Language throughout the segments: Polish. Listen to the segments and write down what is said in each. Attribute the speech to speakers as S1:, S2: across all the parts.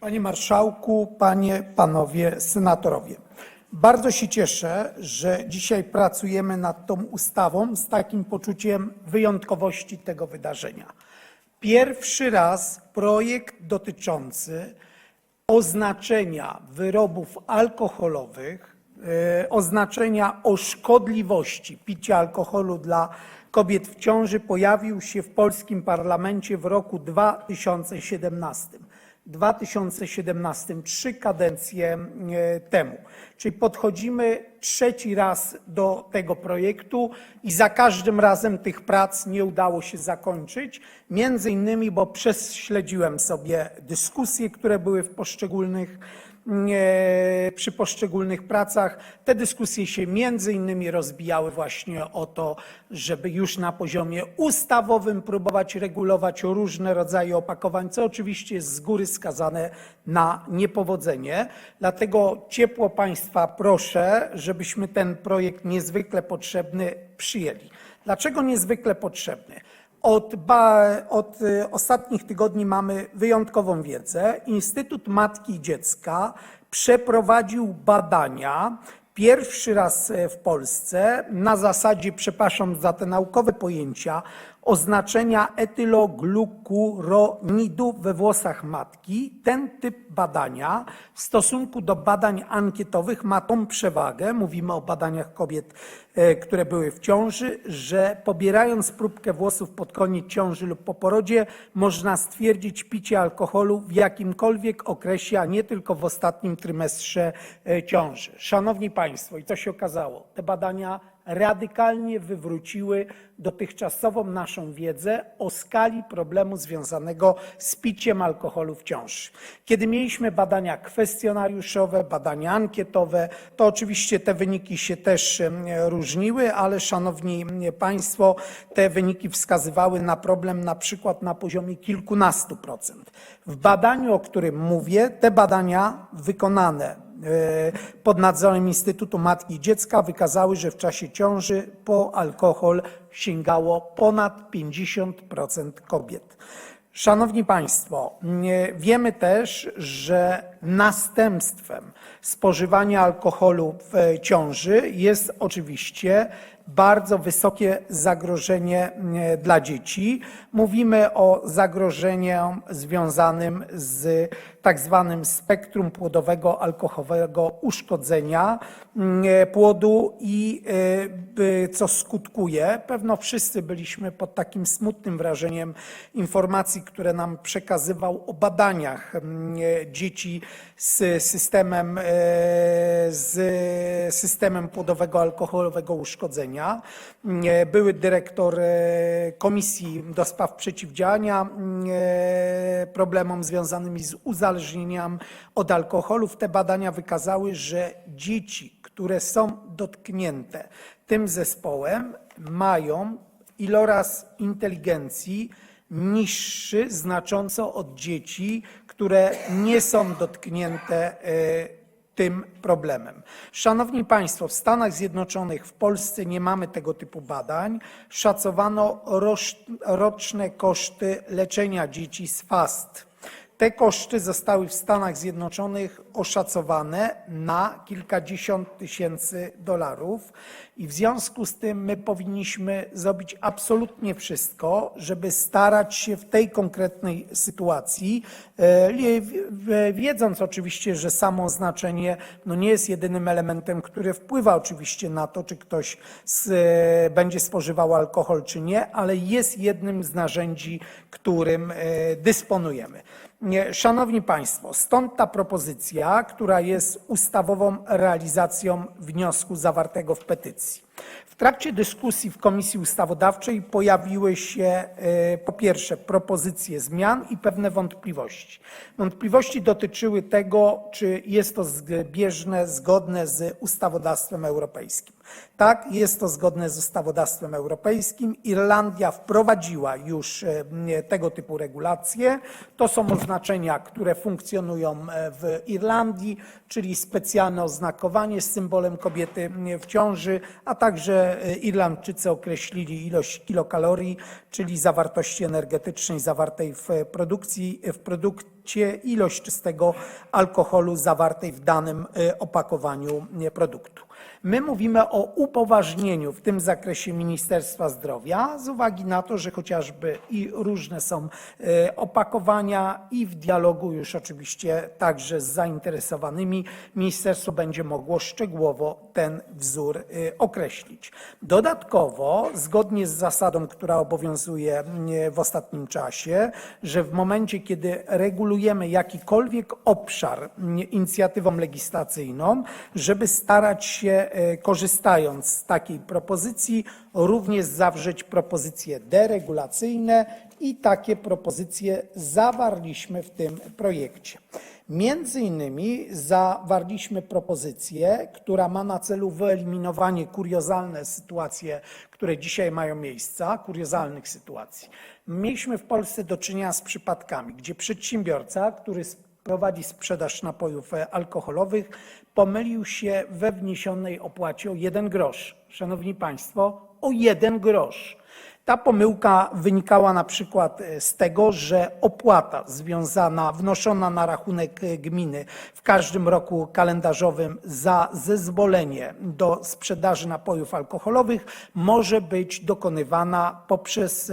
S1: Panie Marszałku, Panie, Panowie Senatorowie. Bardzo się cieszę, że dzisiaj pracujemy nad tą ustawą z takim poczuciem wyjątkowości tego wydarzenia. Pierwszy raz projekt dotyczący oznaczenia wyrobów alkoholowych, e, oznaczenia o szkodliwości picia alkoholu dla kobiet w ciąży pojawił się w polskim parlamencie w roku 2017. 2017, trzy kadencje e, temu. Czyli podchodzimy trzeci raz do tego projektu i za każdym razem tych prac nie udało się zakończyć. Między innymi, bo prześledziłem sobie dyskusje, które były w poszczególnych przy poszczególnych pracach. Te dyskusje się między innymi rozbijały właśnie o to, żeby już na poziomie ustawowym próbować regulować różne rodzaje opakowań, co oczywiście jest z góry skazane na niepowodzenie. Dlatego ciepło Państwa proszę, żebyśmy ten projekt niezwykle potrzebny przyjęli. Dlaczego niezwykle potrzebny? Od, ba, od y, ostatnich tygodni mamy wyjątkową wiedzę. Instytut Matki i Dziecka przeprowadził badania pierwszy raz e, w Polsce na zasadzie, przepraszam za te naukowe pojęcia, oznaczenia etyloglukuronidu we włosach matki. Ten typ badania w stosunku do badań ankietowych ma tą przewagę, mówimy o badaniach kobiet, e, które były w ciąży, że pobierając próbkę włosów pod koniec ciąży lub po porodzie można stwierdzić picie alkoholu w jakimkolwiek okresie, a nie tylko w ostatnim trymestrze e, ciąży. Szanowni Państwo, i to się okazało, te badania radykalnie wywróciły dotychczasową naszą wiedzę o skali problemu związanego z piciem alkoholu w ciąży. Kiedy mieliśmy badania kwestionariuszowe, badania ankietowe, to oczywiście te wyniki się też różniły, ale szanowni Państwo, te wyniki wskazywały na problem na przykład na poziomie kilkunastu procent. W badaniu, o którym mówię, te badania wykonane pod nadzorem Instytutu Matki i Dziecka wykazały, że w czasie ciąży po alkohol sięgało ponad 50% kobiet. Szanowni Państwo, wiemy też, że następstwem spożywania alkoholu w ciąży jest oczywiście bardzo wysokie zagrożenie e, dla dzieci. Mówimy o zagrożeniu związanym z tak zwanym spektrum płodowego alkoholowego uszkodzenia mm, płodu i e, by- co skutkuje. Pewno wszyscy byliśmy pod takim smutnym wrażeniem informacji, które nam przekazywał o badaniach mm, e, dzieci z systemem, e, z systemem płodowego alkoholowego uszkodzenia. E, Były dyrektor e, Komisji do Spraw Przeciwdziałania mm, e, problemom związanymi z uzależnieniem od alkoholu. Te badania wykazały, że dzieci, które są dotknięte tym zespołem, mają iloraz inteligencji niższy znacząco od dzieci, które nie są dotknięte e, tym problemem. Szanowni Państwo, w Stanach Zjednoczonych, w Polsce nie mamy tego typu badań. Szacowano roczne koszty leczenia dzieci z FAST. Te koszty zostały w Stanach Zjednoczonych oszacowane na kilkadziesiąt tysięcy dolarów i w związku z tym my powinniśmy zrobić absolutnie wszystko, żeby starać się w tej konkretnej sytuacji, e, wiedząc oczywiście, że samo oznaczenie no nie jest jedynym elementem, który wpływa oczywiście na to, czy ktoś e, będzie spożywał alkohol, czy nie, ale jest jednym z narzędzi, którym e, dysponujemy. Szanowni Państwo, stąd ta propozycja, która jest ustawową realizacją wniosku zawartego w petycji. W trakcie dyskusji w Komisji Ustawodawczej pojawiły się e, po pierwsze propozycje zmian i pewne wątpliwości. Wątpliwości dotyczyły tego, czy jest to zbieżne, zgodne z ustawodawstwem europejskim. Tak, jest to zgodne z ustawodawstwem europejskim. Irlandia wprowadziła już e, tego typu regulacje. To są oznaczenia, które funkcjonują e, w Irlandii, czyli specjalne oznakowanie z symbolem kobiety w ciąży, a także e, Irlandczycy określili ilość kilokalorii, czyli zawartości energetycznej zawartej w produkcji, w produkcie ilość czystego alkoholu zawartej w danym e, opakowaniu e, produktu. My mówimy o upoważnieniu w tym zakresie Ministerstwa Zdrowia z uwagi na to, że chociażby i różne są e, opakowania i w dialogu już oczywiście także z zainteresowanymi ministerstwo będzie mogło szczegółowo ten wzór określić. Dodatkowo, zgodnie z zasadą, która obowiązuje w ostatnim czasie, że w momencie, kiedy regulujemy jakikolwiek obszar m, inicjatywą legislacyjną, żeby starać się, e, korzystając z takiej propozycji, również zawrzeć propozycje deregulacyjne i takie propozycje zawarliśmy w tym projekcie. Między innymi zawarliśmy propozycję, która ma na celu wyeliminowanie kuriozalne sytuacje, które dzisiaj mają miejsca, kuriozalnych sytuacji. Mieliśmy w Polsce do czynienia z przypadkami, gdzie przedsiębiorca, który prowadzi sprzedaż napojów e, alkoholowych, pomylił się we wniesionej opłacie o jeden grosz. Szanowni Państwo, o jeden grosz. Ta pomyłka wynikała na przykład e, z tego, że opłata związana, wnoszona na rachunek e, gminy w każdym roku kalendarzowym za zezwolenie do sprzedaży napojów alkoholowych może być dokonywana poprzez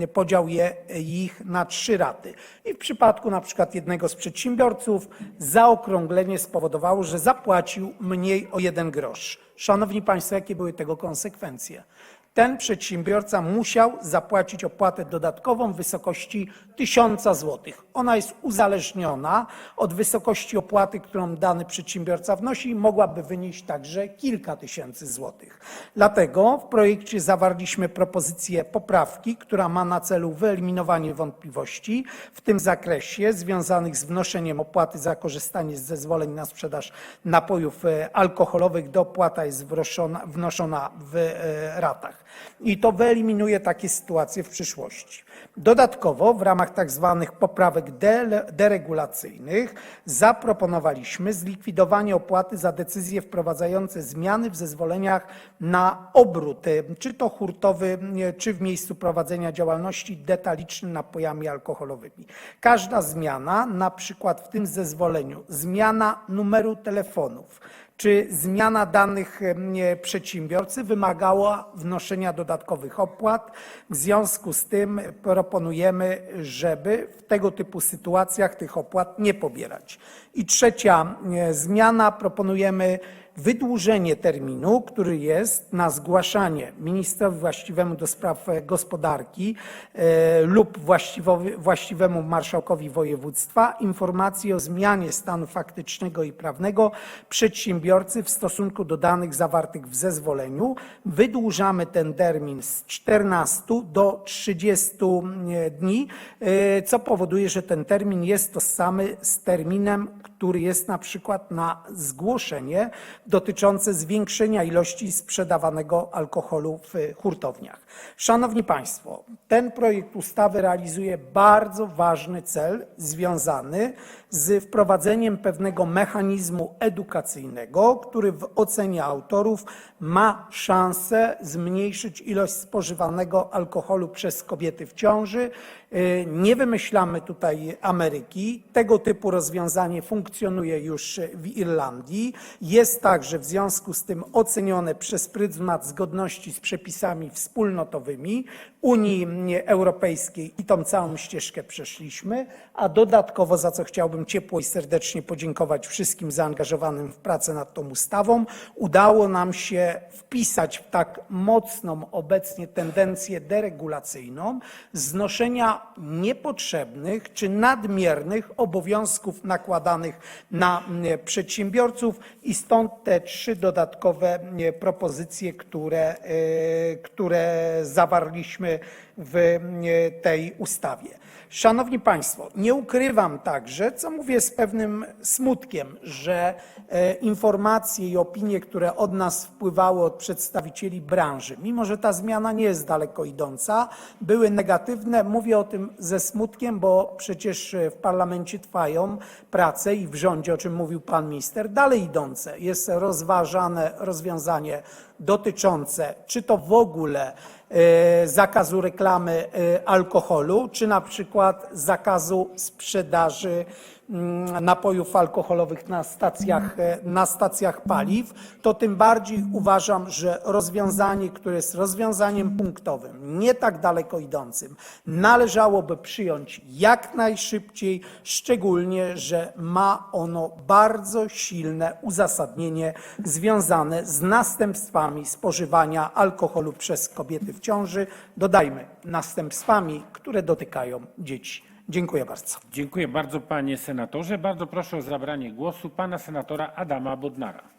S1: e, podział je, ich na trzy raty. I w przypadku na przykład jednego z przedsiębiorców zaokrąglenie spowodowało, że zapłacił mniej o jeden grosz. Szanowni Państwo, jakie były tego konsekwencje? Ten przedsiębiorca musiał zapłacić opłatę dodatkową w wysokości 1000 zł. Ona jest uzależniona od wysokości opłaty, którą dany przedsiębiorca wnosi i mogłaby wynieść także kilka tysięcy złotych. Dlatego w projekcie zawarliśmy propozycję poprawki, która ma na celu wyeliminowanie wątpliwości w tym zakresie związanych z wnoszeniem opłaty za korzystanie z zezwoleń na sprzedaż napojów e, alkoholowych. Do opłata jest wnoszona, w e, ratach. I to wyeliminuje takie sytuacje w przyszłości. Dodatkowo w ramach tak zwanych poprawek de- deregulacyjnych zaproponowaliśmy zlikwidowanie opłaty za decyzje wprowadzające zmiany w zezwoleniach na obrót, e, czy to hurtowy, e, czy w miejscu prowadzenia działalności detaliczny napojami alkoholowymi. Każda zmiana, na przykład w tym zezwoleniu, zmiana numeru telefonów, czy zmiana danych przedsiębiorcy wymagała wnoszenia dodatkowych opłat. W związku z tym proponujemy, żeby w tego typu sytuacjach tych opłat nie pobierać. I trzecia zmiana, proponujemy wydłużenie terminu, który jest na zgłaszanie ministrowi właściwemu do spraw e, gospodarki e, lub właściwemu marszałkowi województwa informacji o zmianie stanu faktycznego i prawnego przedsiębiorcy w stosunku do danych zawartych w zezwoleniu. Wydłużamy ten termin z 14 do 30 dni, e, co powoduje, że ten termin jest tożsamy z terminem, który jest na przykład na zgłoszenie dotyczące zwiększenia ilości sprzedawanego alkoholu w hurtowniach. Szanowni Państwo, ten projekt ustawy realizuje bardzo ważny cel związany z wprowadzeniem pewnego mechanizmu edukacyjnego, który w ocenie autorów ma szansę zmniejszyć ilość spożywanego alkoholu przez kobiety w ciąży. Y, Nie wymyślamy tutaj Ameryki. Tego typu rozwiązanie funkcjonuje już w Irlandii. Jest także w związku z tym ocenione przez pryzmat zgodności z przepisami wspólnotowymi Unii Europejskiej i tą całą ścieżkę przeszliśmy, a dodatkowo, za co chciałbym ciepło i serdecznie podziękować wszystkim zaangażowanym w pracę nad tą ustawą, udało nam się wpisać w tak mocną obecnie tendencję deregulacyjną znoszenia niepotrzebnych czy nadmiernych obowiązków nakładanych na mm, przedsiębiorców i stąd te trzy dodatkowe mm, propozycje, które, e, które zawarliśmy w mm, tej ustawie. Szanowni Państwo, nie ukrywam także, co mówię z pewnym smutkiem, że e, informacje i opinie, które od nas wpływały od przedstawicieli branży, mimo że ta zmiana nie jest daleko idąca, były negatywne. Mówię o tym ze smutkiem, bo przecież e, w parlamencie trwają prace i w rządzie, o czym mówił pan minister, dalej idące. Jest rozważane rozwiązanie dotyczące, czy to w ogóle e, zakazu reklamy e, alkoholu, czy na przykład zakazu sprzedaży napojów alkoholowych na stacjach, e, na stacjach paliw, to tym bardziej uważam, że rozwiązanie, które jest rozwiązaniem punktowym, nie tak daleko idącym, należałoby przyjąć jak najszybciej, szczególnie, że ma ono bardzo silne uzasadnienie związane z następstwami spożywania alkoholu przez kobiety w ciąży. Dodajmy, następstwami, które dotykają dzieci. Dziękuję bardzo.
S2: Dziękuję bardzo panie senatorze. Bardzo proszę o zabranie głosu pana senatora Adama Bodnara.